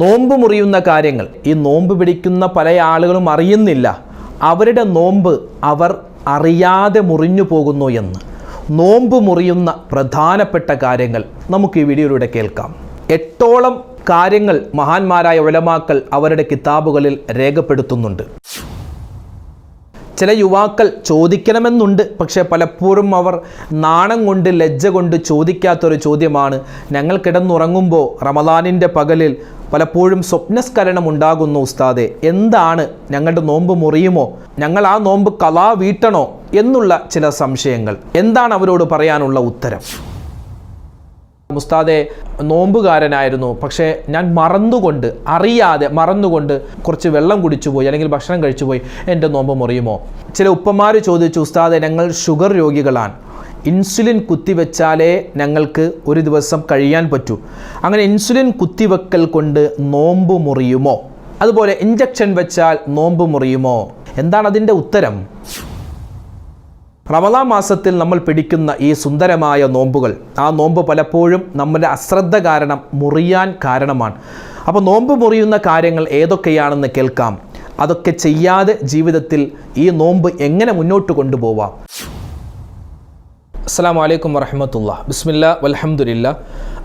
നോമ്പ് മുറിയുന്ന കാര്യങ്ങൾ. ഈ നോമ്പ് പിടിക്കുന്ന പല ആളുകളും അറിയുന്നില്ല. അവരുടെ നോമ്പ് അവർ അറിയാതെ മുറിഞ്ഞു പോകുന്നു എന്ന്. നോമ്പ് മുറിയുന്ന പ്രധാനപ്പെട്ട കാര്യങ്ങൾ നമുക്ക് ഈ വീഡിയോയിലൂടെ കേൾക്കാം. എട്ടോളം കാര്യങ്ങൾ മഹാന്മാരായ ഉലമാക്കൾ അവരുടെ കിതാബുകളിൽ രേഖപ്പെടുത്തുന്നുണ്ട്. ചില യുവാക്കൾ ചോദിക്കണമെന്നുണ്ട്. പക്ഷേ പലപ്പോഴും അവർ നാണം കൊണ്ട് ലജ്ജ കൊണ്ട് ചോദിക്കാത്തൊരു ചോദ്യമാണ്. ഞങ്ങൾ കിടന്നുറങ്ങുമ്പോൾ റമദാനിന്റെ പകലിൽ പലപ്പോഴും സ്വപ്നസ്ഖലനം ഉണ്ടാകുന്നു ഉസ്താദെ. എന്താണ് ഞങ്ങളുടെ നോമ്പ് മുറിയുമോ? ഞങ്ങൾ ആ നോമ്പ് കലാ വീട്ടണോ? എന്നുള്ള ചില സംശയങ്ങൾ. എന്താണ് അവരോട് പറയാനുള്ള ഉത്തരം? മുസ്താദെ നോമ്പുകാരനായിരുന്നു. പക്ഷേ ഞാൻ മറന്നുകൊണ്ട് അറിയാതെ മറന്നുകൊണ്ട് കുറച്ച് വെള്ളം കുടിച്ചു പോയി അല്ലെങ്കിൽ ഭക്ഷണം കഴിച്ചു പോയി എന്റെ നോമ്പ് മുറിയുമോ? ചില ഉപ്പമാർ ചോദിച്ചു ഉസ്താദെ ഞങ്ങൾ ഷുഗർ രോഗികളാണ്. ഇൻസുലിൻ കുത്തിവെച്ചാലേ ഞങ്ങൾക്ക് ഒരു ദിവസം കഴിയാൻ പറ്റൂ. അങ്ങനെ ഇൻസുലിൻ കുത്തിവെക്കൽ കൊണ്ട് നോമ്പ് മുറിയുമോ? അതുപോലെ ഇഞ്ചക്ഷൻ വെച്ചാൽ നോമ്പ് മുറിയുമോ? എന്താണ് അതിന്റെ ഉത്തരം? റമദാ മാസത്തിൽ നമ്മൾ പിടിക്കുന്ന ഈ സുന്ദരമായ നോമ്പുകൾ ആ നോമ്പ് പലപ്പോഴും നമ്മുടെ അശ്രദ്ധ കാരണം മുറിയാൻ കാരണമാണ്. അപ്പോൾ നോമ്പ് മുറിയുന്ന കാര്യങ്ങൾ ഏതൊക്കെയാണെന്ന് കേൾക്കാം. അതൊക്കെ ചെയ്യാതെ ജീവിതത്തിൽ ഈ നോമ്പ് എങ്ങനെ മുന്നോട്ട് കൊണ്ടുപോവാം? അസ്സാം വലൈക്കും വറഹമത്തുള്ള. ബിസ്മില്ല വലഹമുല്ല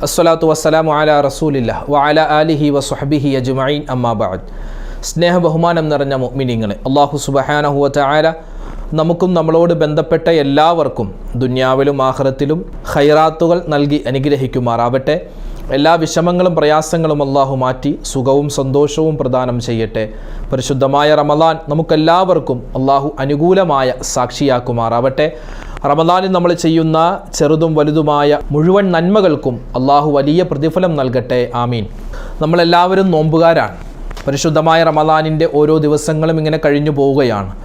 അസ്സലാത്തു വസ്സലാം അല റസൂലില്ല വഅല ആലിഹി വസ്ഹബിഹി അജുമൈൻ അമ്മാബാദ് സ്നേഹ ബഹുമാനം നിറഞ്ഞ മിനിങ്ങൾ അള്ളാഹു സുബഹാനഹുഅ വതആല നമുക്കും നമ്മളോട് ബന്ധപ്പെട്ട എല്ലാവർക്കും ദുന്യാവിലും ആഹ്റത്തിലും ഹൈറാത്തുകൾ നൽകി അനുഗ്രഹിക്കുമാറാവട്ടെ. എല്ലാ വിഷമങ്ങളും പ്രയാസങ്ങളും അള്ളാഹു മാറ്റി സുഖവും സന്തോഷവും പ്രദാനം ചെയ്യട്ടെ. പരിശുദ്ധമായ റമദാൻ നമുക്കെല്ലാവർക്കും അള്ളാഹു അനുകൂലമായ സാക്ഷിയാക്കുമാറാവട്ടെ. റമദാനിൽ നമ്മൾ ചെയ്യുന്ന ചെറുതും വലുതുമായ മുഴുവൻ നന്മകൾക്കും അള്ളാഹു വലിയ പ്രതിഫലം നൽകട്ടെ. ആമീൻ. നമ്മളെല്ലാവരും നോമ്പുകാരാണ്. പരിശുദ്ധമായ റമദാനിന്റെ ഓരോ ദിവസങ്ങളും ഇങ്ങനെ കഴിഞ്ഞു പോവുകയാണ്.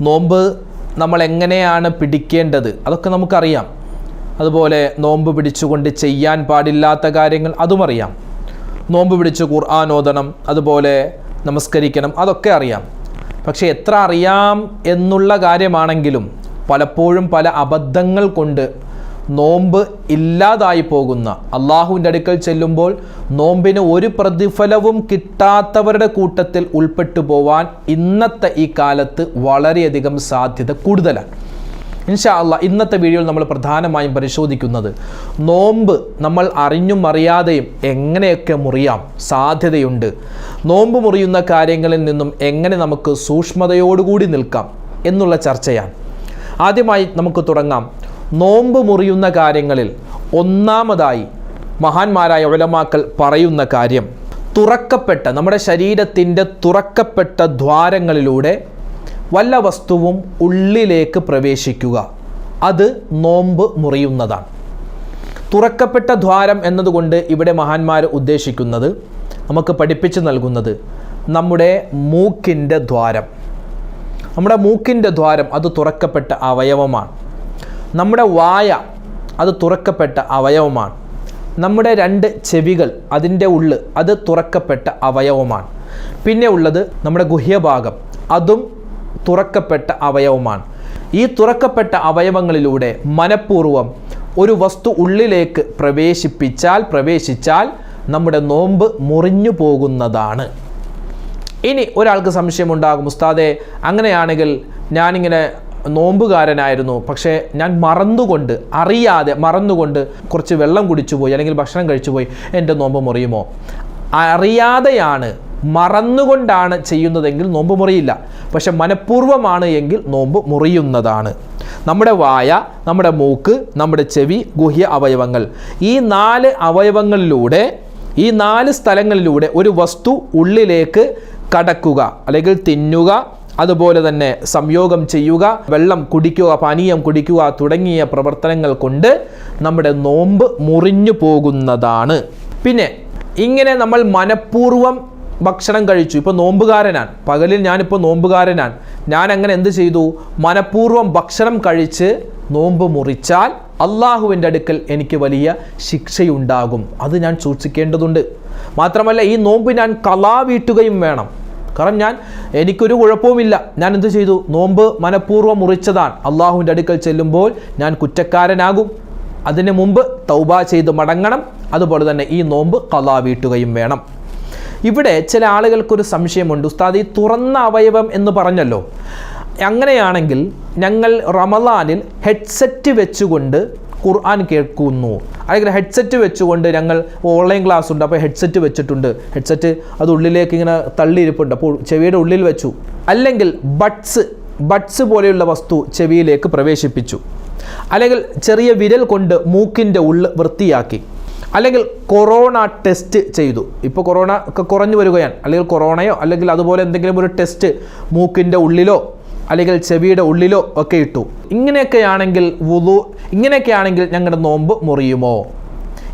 നോമ്പ് നമ്മൾ എങ്ങനെയാണ് പിടിക്കേണ്ടത്? അതൊക്കെ നമുക്കറിയാം. അതുപോലെ നോമ്പ് പിടിച്ചുകൊണ്ട് ചെയ്യാൻ പാടില്ലാത്ത കാര്യങ്ങൾ അതും അറിയാം. നോമ്പ് പിടിച്ച് ഓതണം അതുപോലെ നമസ്കരിക്കണം അതൊക്കെ അറിയാം. പക്ഷേ എത്ര അറിയാം എന്നുള്ള കാര്യമാണെങ്കിലും പലപ്പോഴും പല അബദ്ധങ്ങൾ കൊണ്ട് നോമ്പ് ഇല്ലാതായി പോകുന്ന. അള്ളാഹുവിന്റെ അടുക്കൽ ചെല്ലുമ്പോൾ നോമ്പിന് ഒരു പ്രതിഫലവും കിട്ടാത്തവരുടെ കൂട്ടത്തിൽ ഉൾപ്പെട്ടു പോവാൻ ഇന്നത്തെ ഈ കാലത്ത് വളരെയധികം സാധ്യത കൂടുതലാണ്. ഇൻഷാ അല്ല ഇന്നത്തെ വീഡിയോയിൽ നമ്മൾ പ്രധാനമായും പരിശോധിക്കുന്നത് നോമ്പ് നമ്മൾ അറിഞ്ഞും അറിയാതെയും എങ്ങനെയൊക്കെ മുറിയാം സാധ്യതയുണ്ട്. നോമ്പ് മുറിയുന്ന കാര്യങ്ങളിൽ നിന്നും എങ്ങനെ നമുക്ക് സൂക്ഷ്മതയോടുകൂടി നിൽക്കാം എന്നുള്ള ചർച്ചയാണ്. ആദ്യമായി നമുക്ക് തുടങ്ങാം. നോമ്പ് മുറിയുന്ന കാര്യങ്ങളിൽ ഒന്നാമതായി മഹാന്മാരായ ഉലമാക്കൾ പറയുന്ന കാര്യം തുറക്കപ്പെട്ട നമ്മുടെ ശരീരത്തിന്റെ തുറക്കപ്പെട്ട ദ്വാരങ്ങളിലൂടെ വല്ല വസ്തുവും ഉള്ളിലേക്ക് പ്രവേശിക്കുക. അത് നോമ്പ് മുറിയുന്നതാണ്. തുറക്കപ്പെട്ട ദ്വാരം എന്നതുകൊണ്ട് ഇവിടെ മഹാന്മാർ ഉദ്ദേശിക്കുന്നത് നമുക്ക് പഠിപ്പിച്ചു നൽകുന്നത് നമ്മുടെ മൂക്കിന്റെ ദ്വാരം. നമ്മുടെ മൂക്കിന്റെ ദ്വാരം അത് തുറക്കപ്പെട്ട അവയവമാണ്. നമ്മുടെ വായ അത് തുറക്കപ്പെട്ട അവയവമാണ്. നമ്മുടെ രണ്ട് ചെവികൾ അതിന്റെ ഉള്ള് അത് തുറക്കപ്പെട്ട അവയവമാണ്. പിന്നെ ഉള്ളത് നമ്മുടെ ഗുഹ്യഭാഗം അതും തുറക്കപ്പെട്ട അവയവമാണ്. ഈ തുറക്കപ്പെട്ട അവയവങ്ങളിലൂടെ മനഃപൂർവം ഒരു വസ്തു ഉള്ളിലേക്ക് പ്രവേശിപ്പിച്ചാൽ പ്രവേശിച്ചാൽ നമ്മുടെ നോമ്പ് മുറിഞ്ഞു പോകുന്നതാണ്. ഇനി ഒരാൾക്ക് സംശയമുണ്ടാകും ഉസ്താദെ അങ്ങനെയാണെങ്കിൽ ഞാനിങ്ങനെ നോമ്പുകാരനായിരുന്നു. പക്ഷേ ഞാൻ മറന്നുകൊണ്ട് അറിയാതെ മറന്നുകൊണ്ട് കുറച്ച് വെള്ളം കുടിച്ചു പോയി അല്ലെങ്കിൽ ഭക്ഷണം കഴിച്ചു പോയി എന്റെ നോമ്പ് മുറിയുമോ? അറിയാതെയാണ് മറന്നുകൊണ്ടാണ് ചെയ്യുന്നതെങ്കിൽ നോമ്പ് മുറിയില്ല. പക്ഷെ മനഃപൂർവമാണ് എങ്കിൽ നോമ്പ് മുറിയുന്നതാണ്. നമ്മുടെ വായ നമ്മുടെ മൂക്ക് നമ്മുടെ ചെവി ഗുഹ്യ അവയവങ്ങൾ. ഈ നാല് അവയവങ്ങളിലൂടെ ഈ നാല് സ്ഥലങ്ങളിലൂടെ ഒരു വസ്തു ഉള്ളിലേക്ക് കടക്കുക അല്ലെങ്കിൽ തിന്നുക അതുപോലെ തന്നെ സംയോഗം ചെയ്യുക വെള്ളം കുടിക്കുക പാനീയം കുടിക്കുക തുടങ്ങിയ പ്രവർത്തനങ്ങൾ കൊണ്ട് നമ്മുടെ നോമ്പ് മുറിഞ്ഞു പോകുന്നതാണ്. പിന്നെ ഇങ്ങനെ നമ്മൾ മനഃപൂർവം ഭക്ഷണം കഴിച്ചു. ഇപ്പോൾ നോമ്പുകാരനാണ്. പകലിൽ ഞാനിപ്പോൾ നോമ്പുകാരനാണ്. ഞാൻ അങ്ങനെ എന്ത് ചെയ്തു? മനഃപൂർവം ഭക്ഷണം കഴിച്ച് നോമ്പ് മുറിച്ചാൽ അള്ളാഹുവിന്റെ അടുക്കൽ എനിക്ക് വലിയ ശിക്ഷയുണ്ടാകും. അത് ഞാൻ സൂക്ഷിക്കേണ്ടതുണ്ട്. മാത്രമല്ല ഈ നോമ്പ് ഞാൻ കലാവീട്ടുകയും വേണം. കാരണം ഞാൻ എനിക്കൊരു കുഴപ്പവുമില്ല. ഞാൻ എന്ത് ചെയ്തു? നോമ്പ് മനഃപൂർവം മുറിച്ചതാണ്. അള്ളാഹുവിന്റെ അടുക്കൽ ചെല്ലുമ്പോൾ ഞാൻ കുറ്റക്കാരനാകും. അതിന് മുമ്പ് തൗബ ചെയ്ത് മടങ്ങണം. അതുപോലെ തന്നെ ഈ നോമ്പ് കലാ വീട്ടുകയും വേണം. ഇവിടെ ചില ആളുകൾക്കൊരു സംശയമുണ്ട്. ഉസ്താദ് ഈ തുറന്ന അവയവം എന്ന് പറഞ്ഞല്ലോ. അങ്ങനെയാണെങ്കിൽ ഞങ്ങൾ റമദാനിൽ ഹെഡ്സെറ്റ് വെച്ചുകൊണ്ട് ഖുർആൻ കേൾക്കുന്നു. അല്ലെങ്കിൽ ഹെഡ്സെറ്റ് വെച്ചുകൊണ്ട് ഞങ്ങൾ ഓൺലൈൻ ക്ലാസ് ഉണ്ട്. അപ്പോൾ ഹെഡ്സെറ്റ് വെച്ചിട്ടുണ്ട്. ഹെഡ്സെറ്റ് അത് ഉള്ളിലേക്ക് ഇങ്ങനെ തള്ളിയിരിപ്പുണ്ട്. അപ്പോൾ ചെവിയുടെ ഉള്ളിൽ വെച്ചു. അല്ലെങ്കിൽ ബഡ്സ് ബഡ്സ് പോലെയുള്ള വസ്തു ചെവിയിലേക്ക് പ്രവേശിപ്പിച്ചു. അല്ലെങ്കിൽ ചെറിയ വിരൽ കൊണ്ട് മൂക്കിന്റെ ഉള്ള് വൃത്തിയാക്കി. അല്ലെങ്കിൽ കൊറോണ ടെസ്റ്റ് ചെയ്തു. ഇപ്പോൾ കൊറോണ ഒക്കെ കുറഞ്ഞു വരികയാണ്. അല്ലെങ്കിൽ കൊറോണയോ അല്ലെങ്കിൽ അതുപോലെ എന്തെങ്കിലും ഒരു ടെസ്റ്റ് മൂക്കിന്റെ ഉള്ളിലോ അല്ലെങ്കിൽ ചെവിയുടെ ഉള്ളിലോ ഒക്കെ ഇട്ടു. ഇങ്ങനെയൊക്കെയാണെങ്കിൽ വുതു ഇങ്ങനെയൊക്കെയാണെങ്കിൽ ഞങ്ങളുടെ നോമ്പ് മുറിയുമോ?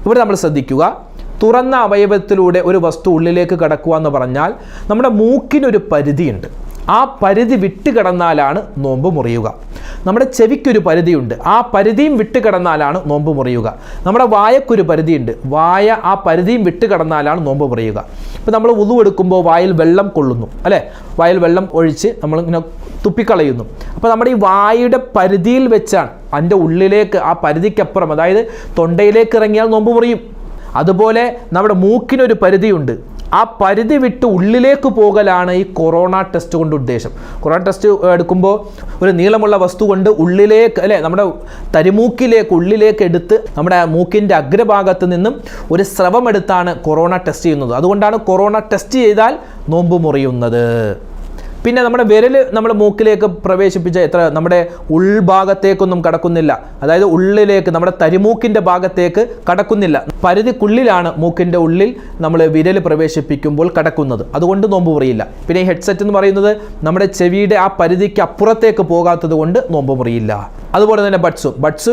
ഇവിടെ നമ്മൾ ശ്രദ്ധിക്കുക. തുറന്ന അവയവത്തിലൂടെ ഒരു വസ്തു ഉള്ളിലേക്ക് കടക്കുക എന്ന് പറഞ്ഞാൽ നമ്മുടെ മൂക്കിനൊരു പരിധിയുണ്ട്. ആ പരിധി വിട്ട് കിടന്നാലാണ് നോമ്പ് മുറിയുക. നമ്മുടെ ചെവിക്കൊരു പരിധിയുണ്ട്. ആ പരിധിയും വിട്ട് കിടന്നാലാണ് നോമ്പ് മുറിയുക. നമ്മുടെ വായക്കൊരു പരിധിയുണ്ട്. വായ ആ പരിധിയും വിട്ട് കിടന്നാലാണ് നോമ്പ് മുറിയുക. ഇപ്പോൾ നമ്മൾ ഉതു എടുക്കുമ്പോൾ വായിൽ വെള്ളം കൊള്ളുന്നു അല്ലേ? വായിൽ വെള്ളം ഒഴിച്ച് നമ്മൾ ഇങ്ങനെ തുപ്പിക്കളയുന്നു. അപ്പോൾ നമ്മുടെ ഈ വായുടെ പരിധിയിൽ വെച്ചാണ് അതിന്റെ ഉള്ളിലേക്ക് ആ പരിധിക്കപ്പുറം അതായത് തൊണ്ടയിലേക്ക് ഇറങ്ങിയാൽ നോമ്പ് മുറിയും. അതുപോലെ നമ്മുടെ മൂക്കിനൊരു പരിധിയുണ്ട്. ആ പരിധി വിട്ട് ഉള്ളിലേക്ക് പോകലാണ് ഈ കൊറോണ ടെസ്റ്റ് കൊണ്ട് ഉദ്ദേശം. കൊറോണ ടെസ്റ്റ് എടുക്കുമ്പോൾ ഒരു നീളമുള്ള വസ്തു കൊണ്ട് ഉള്ളിലേക്ക് അല്ലേ? നമ്മുടെ തരിമൂക്കിലേക്ക് ഉള്ളിലേക്ക് എടുത്ത് നമ്മുടെ മൂക്കിന്റെ അഗ്രഭാഗത്ത് നിന്നും ഒരു സ്രവമെടുത്താണ് കൊറോണ ടെസ്റ്റ് ചെയ്യുന്നത്. അതുകൊണ്ടാണ് കൊറോണ ടെസ്റ്റ് ചെയ്താൽ നോമ്പ് മുറിയുന്നത്. പിന്നെ നമ്മുടെ വിരൽ നമ്മൾ മൂക്കിലേക്ക് പ്രവേശിപ്പിച്ച എത്ര നമ്മുടെ ഉൾഭാഗത്തേക്കൊന്നും കടക്കുന്നില്ല. അതായത് ഉള്ളിലേക്ക് നമ്മുടെ തരിമൂക്കിന്റെ ഭാഗത്തേക്ക് കടക്കുന്നില്ല. പരിധിക്കുള്ളിലാണ് മൂക്കിന്റെ ഉള്ളിൽ നമ്മൾ വിരൽ പ്രവേശിപ്പിക്കുമ്പോൾ കടക്കുന്നത്. അതുകൊണ്ട് നോമ്പ് മുറിയില്ല. പിന്നെ ഈ ഹെഡ്സെറ്റ് എന്ന് പറയുന്നത് നമ്മുടെ ചെവിയുടെ ആ പരിധിക്ക് അപ്പുറത്തേക്ക് പോകാത്തത് കൊണ്ട് നോമ്പ് മുറിയില്ല. അതുപോലെ തന്നെ ബഡ്സും ബഡ്സ്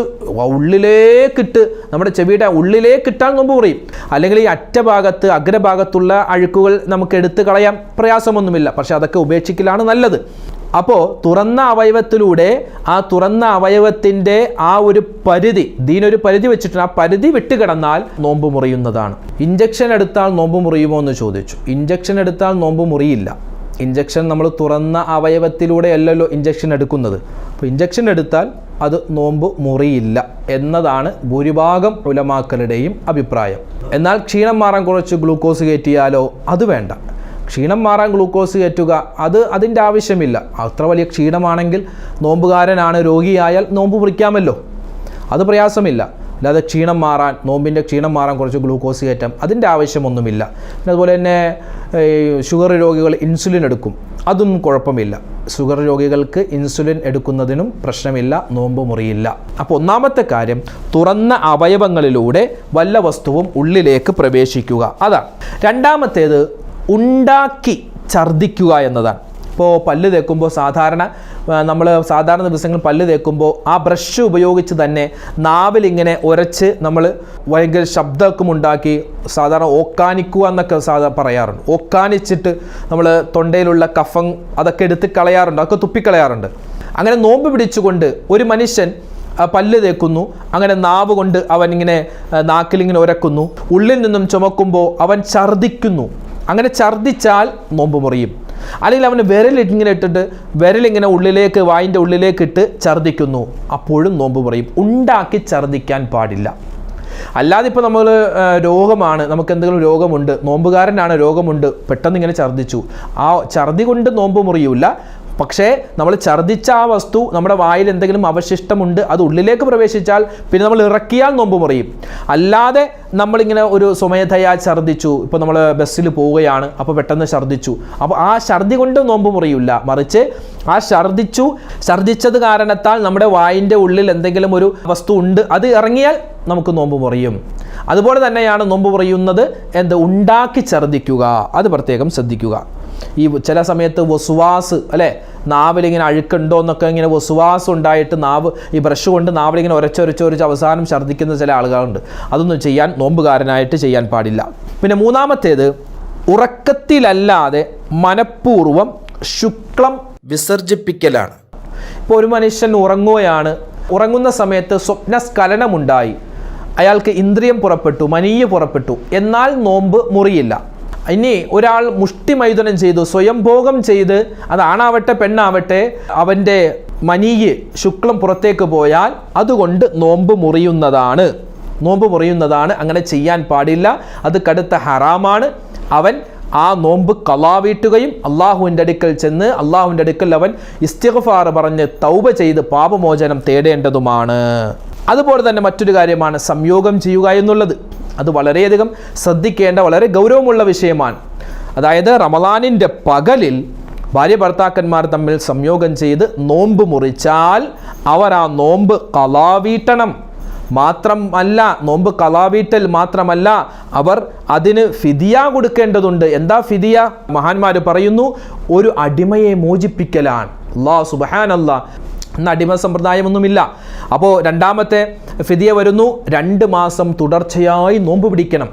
ഉള്ളിലേക്കിട്ട് നമ്മുടെ ചെവിയുടെ ഉള്ളിലേക്കിട്ടാൽ കൊമ്പ് പറയും അല്ലെങ്കിൽ ഈ അറ്റഭാഗത്ത് അഗ്രഭാഗത്തുള്ള അഴുക്കുകൾ നമുക്ക് എടുത്തു കളയാൻ പ്രയാസമൊന്നുമില്ല. പക്ഷെ അതൊക്കെ ഉപേക്ഷിക്കലാണ് നല്ലത്. അപ്പോൾ തുറന്ന അവയവത്തിലൂടെ ആ തുറന്ന അവയവത്തിന്റെ ആ ഒരു പരിധി ദീനൊരു പരിധി വെച്ചിട്ടുണ്ട് ആ പരിധി വിട്ടുകിടന്നാൽ നോമ്പ് മുറിയുന്നതാണ്. ഇഞ്ചക്ഷൻ എടുത്താൽ നോമ്പ് മുറിയുമോ എന്ന് ചോദിച്ചു. ഇഞ്ചക്ഷൻ എടുത്താൽ നോമ്പ് മുറിയില്ല. ഇഞ്ചക്ഷൻ നമ്മൾ തുറന്ന അവയവത്തിലൂടെ അല്ലല്ലോ ഇഞ്ചക്ഷൻ എടുക്കുന്നത്. അപ്പോൾ ഇഞ്ചക്ഷൻ എടുത്താൽ അത് നോമ്പ് മുറിയില്ല എന്നതാണ് ഭൂരിഭാഗം ഉലമാക്കളുടെയും അഭിപ്രായം. എന്നാൽ ക്ഷീണം മാറാൻ കുറച്ച് ഗ്ലൂക്കോസ് കയറ്റിയാലോ? അത് വേണ്ട. ക്ഷീണം മാറാൻ ഗ്ലൂക്കോസ് കയറ്റുക അത് അതിന്റെ ആവശ്യമില്ല. അത്ര വലിയ ക്ഷീണമാണെങ്കിൽ നോമ്പുകാരനാണ് രോഗിയായാൽ നോമ്പ് മുറിക്കാമല്ലോ. അത് പ്രയാസമില്ല. അല്ലാതെ ക്ഷീണം മാറാൻ നോമ്പിന്റെ ക്ഷീണം മാറാൻ കുറച്ച് ഗ്ലൂക്കോസ് കയറ്റാം അതിന്റെ ആവശ്യമൊന്നുമില്ല. പിന്നെ അതുപോലെ തന്നെ ഷുഗർ രോഗികൾ ഇൻസുലിൻ എടുക്കും. അതൊന്നും കുഴപ്പമില്ല. ഷുഗർ രോഗികൾക്ക് ഇൻസുലിൻ എടുക്കുന്നതിനും പ്രശ്നമില്ല നോമ്പ് മുറിയില്ല. അപ്പോൾ ഒന്നാമത്തെ കാര്യം തുറന്ന അവയവങ്ങളിലൂടെ വല്ല വസ്തുവും ഉള്ളിലേക്ക് പ്രവേശിക്കുക. അതാണ്. രണ്ടാമത്തേത് ഉണ്ടാക്കി ഛർദ്ദിക്കുക എന്നതാണ്. ഇപ്പോൾ പല്ല് തേക്കുമ്പോൾ സാധാരണ നമ്മൾ സാധാരണ ദിവസങ്ങളിൽ പല്ല് തേക്കുമ്പോൾ ആ ബ്രഷ് ഉപയോഗിച്ച് തന്നെ നാവിലിങ്ങനെ ഉരച്ച് നമ്മൾ ഭയങ്കര ശബ്ദമൊക്കെ ഉണ്ടാക്കി സാധാരണ ഓക്കാനിക്കുക എന്നൊക്കെ സാധാ പറയാറുണ്ട്. ഓക്കാനിച്ചിട്ട് നമ്മൾ തൊണ്ടയിലുള്ള കഫം അതൊക്കെ എടുത്ത് കളയാറുണ്ട്. അതൊക്കെ തുപ്പിക്കളയാറുണ്ട്. അങ്ങനെ നോമ്പ് പിടിച്ചുകൊണ്ട് ഒരു മനുഷ്യൻ പല്ല് തേക്കുന്നു. അങ്ങനെ നാവ് കൊണ്ട് അവൻ ഇങ്ങനെ നാക്കിലിങ്ങനെ ഉരക്കുന്നു. ഉള്ളിൽ നിന്നും ചുമക്കുമ്പോൾ അവൻ ഛർദിക്കുന്നു അങ്ങനെ ഛർദിച്ചാൽ നോമ്പ് മുറിയും. അല്ലെങ്കിൽ അവന് വിരൽ ഇങ്ങനെ ഇട്ടിട്ട് വിരലിങ്ങനെ ഉള്ളിലേക്ക് വായിന്റെ ഉള്ളിലേക്ക് ഇട്ട് ഛർദ്ദിക്കുന്നു. അപ്പോഴും നോമ്പ് പറയും. ഉണ്ടാക്കി ഛർദ്ദിക്കാൻ പാടില്ല. അല്ലാതെ ഇപ്പോൾ നമ്മൾ രോഗമാണ്. നമുക്ക് എന്തെങ്കിലും രോഗമുണ്ട്. നോമ്പുകാരനാണ് രോഗമുണ്ട്. പെട്ടെന്ന് ഇങ്ങനെ ഛർദ്ദിച്ചു. ആ ഛർദി കൊണ്ട് നോമ്പ് മുറിയൂല. പക്ഷേ നമ്മൾ ഛർദ്ദിച്ച ആ വസ്തു നമ്മുടെ വായിൽ എന്തെങ്കിലും അവശിഷ്ടമുണ്ട് അത് ഉള്ളിലേക്ക് പ്രവേശിച്ചാൽ പിന്നെ നമ്മൾ ഇറക്കിയാൽ നോമ്പ് മുറിയും. അല്ലാതെ നമ്മളിങ്ങനെ ഒരു സ്വമേധയാ ഛർദ്ദിച്ചു ഇപ്പോൾ നമ്മൾ ബസ്സിൽ പോവുകയാണ് അപ്പോൾ പെട്ടെന്ന് ഛർദ്ദിച്ചു. അപ്പോൾ ആ ഛർദി കൊണ്ട് നോമ്പ് മുറിയില്ല. മറിച്ച് ആ ഛർദ്ദിച്ചു ഛർദ്ദിച്ചത് കാരണത്താൽ നമ്മുടെ വായിന്റെ ഉള്ളിൽ എന്തെങ്കിലും ഒരു വസ്തു ഉണ്ട് അത് ഇറങ്ങിയാൽ നമുക്ക് നോമ്പ് മുറിയും. അതുപോലെ തന്നെയാണ് നോമ്പ് മുറിയുന്നത് എന്ത്? ഉണ്ടാക്കി ഛർദ്ദിക്കുക. അത് പ്രത്യേകം ശ്രദ്ധിക്കുക. ഈ ചില സമയത്ത് വസുവാസ് അല്ലേ? നാവിലിങ്ങനെ അഴുക്കുണ്ടോ എന്നൊക്കെ ഇങ്ങനെ വസുവാസ് ഉണ്ടായിട്ട് നാവ് ഈ ബ്രഷ് കൊണ്ട് നാവിലിങ്ങനെ ഒരച്ചൊരച്ചൊരച്ച് അവസാനം ഛർദ്ദിക്കുന്ന ചില ആളുകളുണ്ട്. അതൊന്നും ചെയ്യാൻ നോമ്പുകാരനായിട്ട് ചെയ്യാൻ പാടില്ല. പിന്നെ മൂന്നാമത്തേത് ഉറക്കത്തിലല്ലാതെ മനഃപൂർവം ശുക്ലം വിസർജിപ്പിക്കലാണ്. ഇപ്പോൾ ഒരു മനുഷ്യൻ ഉറങ്ങുകയാണ്. ഉറങ്ങുന്ന സമയത്ത് സ്വപ്നസ്ഖലനമുണ്ടായി. അയാൾക്ക് ഇന്ദ്രിയം പുറപ്പെട്ടു മനീയ പുറപ്പെട്ടു. എന്നാൽ നോമ്പ് മുറിയില്ല. ഇനി ഒരാൾ മുഷ്ടിമൈതുനം ചെയ്തു സ്വയംഭോഗം ചെയ്ത് അത് ആണാവട്ടെ പെണ്ണാവട്ടെ അവന്റെ മനീയ് ശുക്ലം പുറത്തേക്ക് പോയാൽ അതുകൊണ്ട് നോമ്പ് മുറിയുന്നതാണ്. നോമ്പ് മുറിയുന്നതാണ് അങ്ങനെ ചെയ്യാൻ പാടില്ല അത് കടുത്ത ഹറാമാണ്. അവൻ ആ നോമ്പ് കലാവീട്ടുകയും അള്ളാഹുവിന്റെ അടുക്കൽ ചെന്ന് അള്ളാഹുവിന്റെ അടുക്കൽ അവൻ ഇസ്തിഗ്ഫാർ പറഞ്ഞ് തൗബ ചെയ്ത് പാപമോചനം തേടേണ്ടതുമാണ്. അതുപോലെ തന്നെ മറ്റൊരു കാര്യമാണ് സംയോഗം ചെയ്യുക എന്നുള്ളത്. അത് വളരെയധികം ശ്രദ്ധിക്കേണ്ട വളരെ ഗൗരവമുള്ള വിഷയമാണ്. അതായത് റമദാനിന്റെ പകലിൽ ഭാര്യ ഭർത്താക്കന്മാർ തമ്മിൽ സംയോഗം ചെയ്ത് നോമ്പ് മുറിച്ചാൽ അവർ ആ നോമ്പ് കലാവീട്ടണം. മാത്രമല്ല നോമ്പ് കലാവീട്ടൽ മാത്രമല്ല അവർ അതിന് ഫിദിയ കൊടുക്കേണ്ടതുണ്ട്. എന്താ ഫിദിയ? മഹാന്മാർ പറയുന്നു ഒരു അടിമയെ മോചിപ്പിക്കലാണ്. അല്ലാ സുബഹാനല്ലാ ഇന്ന് അടിമ സമ്പ്രദായമൊന്നുമില്ല. അപ്പോൾ രണ്ടാമത്തെ ഫിതിയ വരുന്നു. രണ്ട് മാസം തുടർച്ചയായി നോമ്പ് പിടിക്കണം.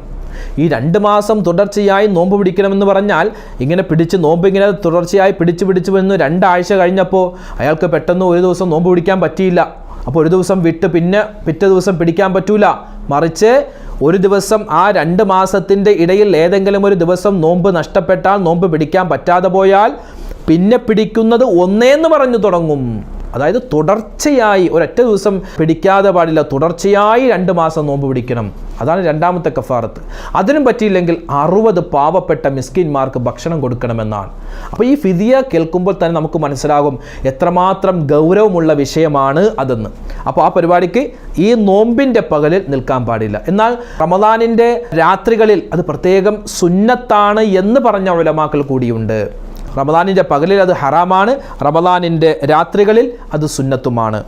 ഈ രണ്ട് മാസം തുടർച്ചയായി നോമ്പ് പിടിക്കണമെന്ന് പറഞ്ഞാൽ ഇങ്ങനെ പിടിച്ച് നോമ്പ് ഇങ്ങനെ തുടർച്ചയായി പിടിച്ച് പിടിച്ച് വന്ന് രണ്ടാഴ്ച കഴിഞ്ഞപ്പോൾ അയാൾക്ക് പെട്ടെന്ന് ഒരു ദിവസം നോമ്പ് പിടിക്കാൻ പറ്റിയില്ല. അപ്പോൾ ഒരു ദിവസം വിട്ട് പിന്നെ പിറ്റേ ദിവസം പിടിക്കാൻ പറ്റൂല. മറിച്ച് ഒരു ദിവസം ആ രണ്ട് മാസത്തിന്റെ ഇടയിൽ ഏതെങ്കിലും ഒരു ദിവസം നോമ്പ് നഷ്ടപ്പെട്ടാൽ നോമ്പ് പിടിക്കാൻ പറ്റാതെ പോയാൽ പിന്നെ പിടിക്കുന്നത് ഒന്നേന്ന് പറഞ്ഞു തുടങ്ങും. അതായത് തുടർച്ചയായി ഒരൊറ്റ ദിവസം പിടിക്കാതെ പാടില്ല തുടർച്ചയായി രണ്ട് മാസം നോമ്പ് പിടിക്കണം. അതാണ് രണ്ടാമത്തെ കഫാറത്ത്. അതിനും പറ്റിയില്ലെങ്കിൽ അറുപത് പാവപ്പെട്ട മിസ്കിന്മാർക്ക് ഭക്ഷണം കൊടുക്കണമെന്നാണ്. അപ്പോൾ ഈ ഫിദിയ കേൾക്കുമ്പോൾ തന്നെ നമുക്ക് മനസ്സിലാകും എത്രമാത്രം ഗൗരവമുള്ള വിഷയമാണ് അതെന്ന്. അപ്പോൾ ആ പരിപാടിക്ക് ഈ നോമ്പിന്റെ പകലിൽ നിൽക്കാൻ പാടില്ല. എന്നാൽ റമദാനിന്റെ രാത്രികളിൽ അത് പ്രത്യേകം സുന്നത്താണ് എന്ന് പറഞ്ഞ ഉലമാക്കൾ കൂടിയുണ്ട്. റമദാനിന്റെ പകലിൽ അത് ഹറാമാണ് റമദാനിന്റെ രാത്രികളിൽ അത് സുന്നത്തുമാണ്.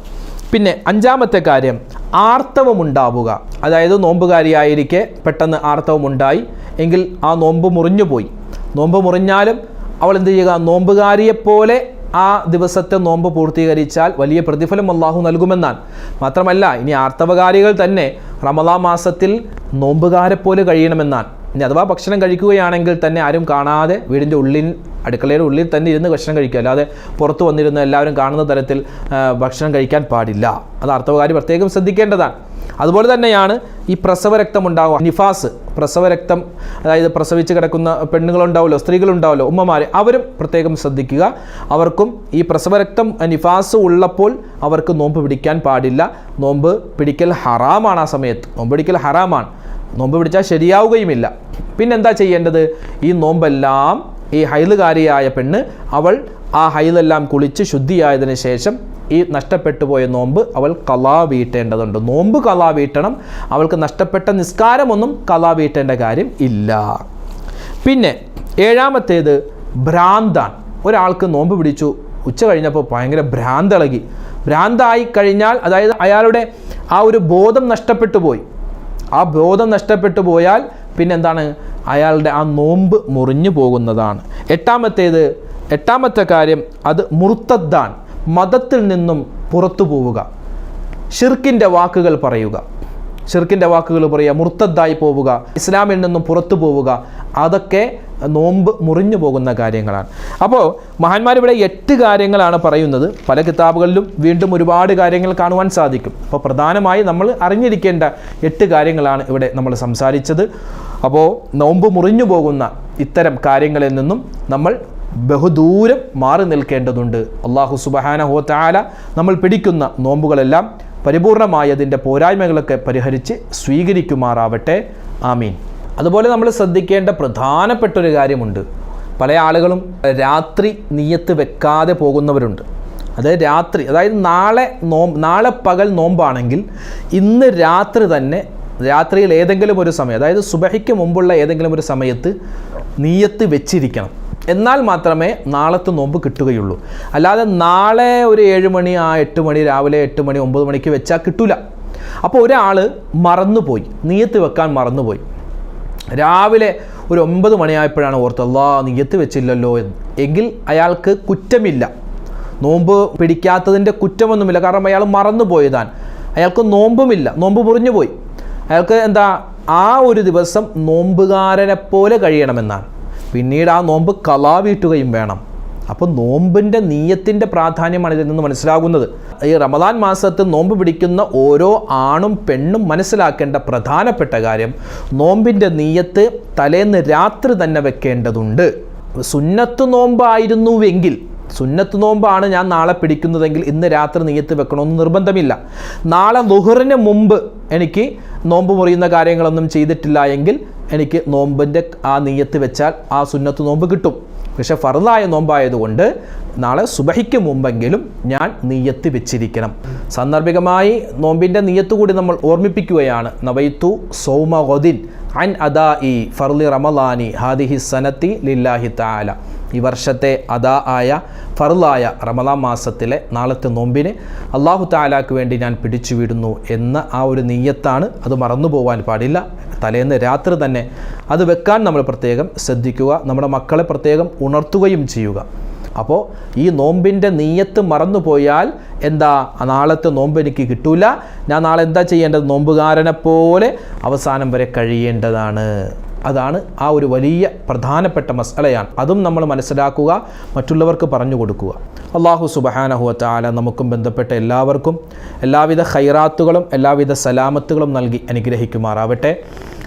പിന്നെ അഞ്ചാമത്തെ കാര്യം ആർത്തവമുണ്ടാവുക. അതായത് നോമ്പുകാരിയായിരിക്കെ പെട്ടെന്ന് ആർത്തവമുണ്ടായി എങ്കിൽ ആ നോമ്പ് മുറിഞ്ഞു പോയി നോമ്പ് മുറിഞ്ഞാലും അവൾ എന്ത് ചെയ്യുക? നോമ്പുകാരിയെപ്പോലെ ആ ദിവസത്തെ നോമ്പ് പൂർത്തീകരിച്ചാൽ വലിയ പ്രതിഫലം അള്ളാഹു നൽകുമെന്നാണ്. മാത്രമല്ല ഇനി ആർത്തവകാരികൾ തന്നെ റമദാ മാസത്തിൽ നോമ്പുകാരെപ്പോലെ കഴിയണമെന്നാണ്. ഇനി അഥവാ ഭക്ഷണം കഴിക്കുകയാണെങ്കിൽ തന്നെ ആരും കാണാതെ വീടിന്റെ ഉള്ളിൽ അടുക്കളയുടെ ഉള്ളിൽ തന്നെ ഇരുന്ന് ഭക്ഷണം കഴിക്കുക. അല്ലാതെ പുറത്ത് വന്നിരുന്ന് എല്ലാവരും കാണുന്ന തരത്തിൽ ഭക്ഷണം കഴിക്കാൻ പാടില്ല. അത് അർത്ഥവകാരി പ്രത്യേകം ശ്രദ്ധിക്കേണ്ടതാണ്. അതുപോലെ തന്നെയാണ് ഈ പ്രസവരക്തം ഉണ്ടാവുക. നിഫാസ് പ്രസവരക്തം അതായത് പ്രസവിച്ച് കിടക്കുന്ന പെണ്ണുങ്ങളുണ്ടാവുമല്ലോ സ്ത്രീകളുണ്ടാവുമല്ലോ ഉമ്മമാർ അവരും പ്രത്യേകം ശ്രദ്ധിക്കുക. അവർക്കും ഈ പ്രസവരക്തം നിഫാസ് ഉള്ളപ്പോൾ അവർക്ക് നോമ്പ് പിടിക്കാൻ പാടില്ല. നോമ്പ് പിടിക്കൽ ഹറാമാണ് ആ സമയത്ത്. നോമ്പ് പിടിക്കൽ ഹറാമാണ്. നോമ്പ് പിടിച്ചാൽ ശരിയാവുകയുമില്ല. പിന്നെന്താ ചെയ്യേണ്ടത്? ഈ നോമ്പെല്ലാം ഈ ഹൈലുകാരിയായ പെണ്ണ് അവൾ ആ ഹൈലെല്ലാം കുളിച്ച് ശുദ്ധിയായതിനു ശേഷം ഈ നഷ്ടപ്പെട്ടു പോയ നോമ്പ് അവൾ കലാ വീട്ടേണ്ടതുണ്ട്. നോമ്പ് കലാ വീട്ടണം. അവൾക്ക് നഷ്ടപ്പെട്ട നിസ്കാരമൊന്നും കലാ വീട്ടേണ്ട കാര്യം ഇല്ല. പിന്നെ ഏഴാമത്തേത് ഭ്രാന്താണ്. ഒരാൾക്ക് നോമ്പ് പിടിച്ചു. ഉച്ച കഴിഞ്ഞപ്പോൾ ഭയങ്കര ഭ്രാന്തിളകി. ഭ്രാന്തായി കഴിഞ്ഞാൽ അതായത് അയാളുടെ ആ ഒരു ബോധം നഷ്ടപ്പെട്ടു പോയി. ആ ബോധം നഷ്ടപ്പെട്ടു പോയാൽ പിന്നെന്താണ്? അയാളുടെ ആ നോമ്പ് മുറിഞ്ഞു പോകുന്നതാണ്. എട്ടാമത്തേത് എട്ടാമത്തെ കാര്യം അത് മുർത്തദ്ദാൻ മതത്തിൽ നിന്നും പുറത്തു പോവുക. ഷിർക്കിന്റെ വാക്കുകൾ പറയുക. ഷിർക്കിന്റെ വാക്കുകൾ പറയുക മുർത്തദ്ദായി പോവുക ഇസ്ലാമിൽ നിന്നും പുറത്തു പോവുക അതൊക്കെ നോമ്പ് മുറിഞ്ഞു പോകുന്ന കാര്യങ്ങളാണ്. അപ്പോൾ മഹാന്മാർ ഇവിടെ എട്ട് കാര്യങ്ങളാണ് പറയുന്നത്. പല കിതാബുകളിലും വീണ്ടും ഒരുപാട് കാര്യങ്ങൾ കാണുവാൻ സാധിക്കും. അപ്പോൾ പ്രധാനമായി നമ്മൾ അറിഞ്ഞിരിക്കേണ്ട എട്ട് കാര്യങ്ങളാണ് ഇവിടെ നമ്മൾ സംസാരിച്ചത്. അപ്പോൾ നോമ്പ് മുറിഞ്ഞു പോകുന്ന ഇത്തരം കാര്യങ്ങളിൽ നിന്നും നമ്മൾ ബഹുദൂരം മാറി നിൽക്കേണ്ടതുണ്ട്. അള്ളാഹു സുബഹാനഹോ താല നമ്മൾ പിടിക്കുന്ന നോമ്പുകളെല്ലാം പരിപൂർണമായി അതിന്റെ പോരായ്മകളൊക്കെ പരിഹരിച്ച് സ്വീകരിക്കുമാറാവട്ടെ. ആമീൻ. അതുപോലെ നമ്മൾ ശ്രദ്ധിക്കേണ്ട പ്രധാനപ്പെട്ട ഒരു കാര്യമുണ്ട്. പല ആളുകളും രാത്രി നീയത്ത് വെക്കാതെ പോകുന്നവരുണ്ട്. അത് രാത്രി അതായത് നാളെ നോം നാളെ പകൽ നോമ്പാണെങ്കിൽ ഇന്ന് രാത്രി തന്നെ രാത്രിയിൽ ഏതെങ്കിലും ഒരു സമയം അതായത് സുബഹിക്ക് മുമ്പുള്ള ഏതെങ്കിലും ഒരു സമയത്ത് നീയത്ത് വെച്ചിരിക്കണം. എന്നാൽ മാത്രമേ നാളത്തെ നോമ്പ് കിട്ടുകയുള്ളൂ. അല്ലാതെ നാളെ ഒരു ഏഴ് മണി ആ എട്ട് മണി രാവിലെ എട്ട് മണി ഒമ്പത് മണിക്ക് വെച്ചാൽ കിട്ടൂല. അപ്പോൾ ഒരാൾ മറന്നുപോയി നീയത്ത് വെക്കാൻ മറന്നുപോയി. രാവിലെ ഒരു ഒമ്പത് മണിയായപ്പോഴാണ് ഓർത്ത് അല്ലാ നീയത്ത് വെച്ചില്ലല്ലോ എന്ന്. എങ്കിൽ അയാൾക്ക് കുറ്റമില്ല. നോമ്പ് പിടിക്കാത്തതിന്റെ കുറ്റമൊന്നുമില്ല കാരണം അയാൾ മറന്നുപോയതാണ്. അയാൾക്ക് നോമ്പുമില്ല നോമ്പ് മുറിഞ്ഞു പോയി അയാൾക്ക് എന്താ ആ ഒരു ദിവസം നോമ്പുകാരനെ പോലെ കഴിയണമെന്നാണ്. പിന്നീട് ആ നോമ്പ് കലാ വീട്ടുകയും വേണം. അപ്പോൾ നോമ്പിന്റെ നീയത്തിന്റെ പ്രാധാന്യമാണ് ഇതിൽ നിന്ന് മനസ്സിലാകുന്നത്. ഈ റമദാൻ മാസത്തിൽ നോമ്പ് പിടിക്കുന്ന ഓരോ ആണും പെണ്ണും മനസ്സിലാക്കേണ്ട പ്രധാനപ്പെട്ട കാര്യം നോമ്പിന്റെ നീയത്ത് തലേന്ന് രാത്രി തന്നെ വെക്കേണ്ടതുണ്ട്. സുന്നത്ത് നോമ്പായിരുന്നുവെങ്കിൽ സുന്നത്ത് നോമ്പാണ് ഞാൻ നാളെ പിടിക്കുന്നതെങ്കിൽ ഇന്ന് രാത്രി നെയ്യത്ത് വെക്കണമെന്ന് നിർബന്ധമില്ല. നാളെ ലുഹറിന് മുമ്പ് എനിക്ക് നോമ്പ് മുറിയുന്ന കാര്യങ്ങളൊന്നും ചെയ്തിട്ടില്ല എങ്കിൽ എനിക്ക് നോമ്പിന്റെ ആ നെയ്യത്ത് വെച്ചാൽ ആ സുന്നത്ത് നോമ്പ് കിട്ടും. പക്ഷേ ഫറുതായ നോമ്പായതുകൊണ്ട് നാളെ സുബഹിക്ക് മുമ്പെങ്കിലും ഞാൻ നീയത്ത് വെച്ചിരിക്കണം. സാന്ദർഭികമായി നോമ്പിന്റെ നീയത്ത് കൂടി നമ്മൾ ഓർമ്മിപ്പിക്കുകയാണ്. നവൈത്തു സൗമഹൊദിൻ അൻ അദാ ഇ ഫർലി റമലാനി ഹാദിഹി സനത്തി ലില്ലാഹി താല ഈ വർഷത്തെ അദാ ആയ ഫറുലായ റമദാം മാസത്തിലെ നാളത്തെ നോമ്പിന് അള്ളാഹു താലാക്ക് വേണ്ടി ഞാൻ പിടിച്ചു വിടുന്നു എന്ന ആ ഒരു നീയത്താണ് അത് മറന്നു പോകാൻ പാടില്ല. തലേന്ന് രാത്രി തന്നെ അത് വെക്കാൻ നമ്മൾ പ്രത്യേകം ശ്രദ്ധിക്കുക. നമ്മുടെ മക്കളെ പ്രത്യേകം ഉണർത്തുകയും ചെയ്യുക. അപ്പോൾ ഈ നോമ്പിന്റെ നീയത്ത് മറന്നുപോയാൽ എന്താ? നാളത്തെ നോമ്പ് എനിക്ക് കിട്ടൂല. ഞാൻ നാളെ എന്താ ചെയ്യേണ്ടത്? നോമ്പുകാരനെ പോലെ അവസാനം വരെ കഴിയേണ്ടതാണ്. അതാണ് ആ ഒരു വലിയ പ്രധാനപ്പെട്ട മസലയാണ് അതും നമ്മൾ മനസ്സിലാക്കുക മറ്റുള്ളവർക്ക് പറഞ്ഞു കൊടുക്കുക. അള്ളാഹു സുബഹാനഹുവത്താല നമുക്കും ബന്ധപ്പെട്ട എല്ലാവർക്കും എല്ലാവിധ ഖൈറാത്തുകളും എല്ലാവിധ സലാമത്തുകളും നൽകി അനുഗ്രഹിക്കുമാറാവട്ടെ.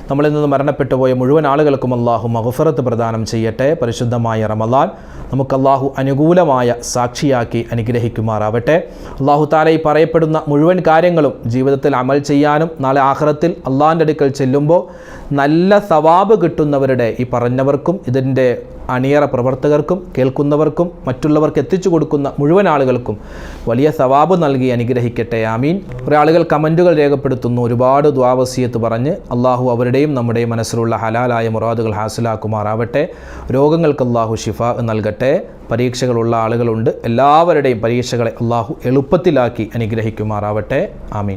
നമ്മളിൽ നിന്ന് മരണപ്പെട്ടു പോയ മുഴുവൻ ആളുകൾക്കും അള്ളാഹു മഹഫറത്ത് പ്രദാനം ചെയ്യട്ടെ. പരിശുദ്ധമായ റമദാൻ നമുക്ക് അള്ളാഹു അനുകൂലമായ സാക്ഷിയാക്കി അനുഗ്രഹിക്കുമാറാവട്ടെ. അള്ളാഹു താല ഈ പറയപ്പെടുന്ന മുഴുവൻ കാര്യങ്ങളും ജീവിതത്തിൽ അമൽ ചെയ്യാനും നാളെ ആഹ്റത്തിൽ അള്ളാഹിന്റെ അടുക്കൽ ചെല്ലുമ്പോൾ നല്ല സവാബ് കിട്ടുന്നവരുടെ ഈ പറഞ്ഞവർക്കും ഇതിന്റെ അണിയറ പ്രവർത്തകർക്കും കേൾക്കുന്നവർക്കും മറ്റുള്ളവർക്ക് എത്തിച്ചു കൊടുക്കുന്ന മുഴുവൻ ആളുകൾക്കും വലിയ സവാബ് നൽകി അനുഗ്രഹിക്കട്ടെ ആമീൻ. കുറേ ആളുകൾ കമന്റുകൾ രേഖപ്പെടുത്തുന്നു. ഒരുപാട് ദ്വാവസീയത്ത് പറഞ്ഞ് അള്ളാഹു അവരുടെയും നമ്മുടെയും മനസ്സിലുള്ള ഹലാലായ മുറാദുകൾ ഹാസിലാക്കുമാറാവട്ടെ. രോഗങ്ങൾക്ക് അള്ളാഹു ഷിഫ നൽകട്ടെ. പരീക്ഷകളുള്ള ആളുകളുണ്ട്. എല്ലാവരുടെയും പരീക്ഷകളെ അള്ളാഹു എളുപ്പത്തിലാക്കി അനുഗ്രഹിക്കുമാറാവട്ടെ. ആമീൻ.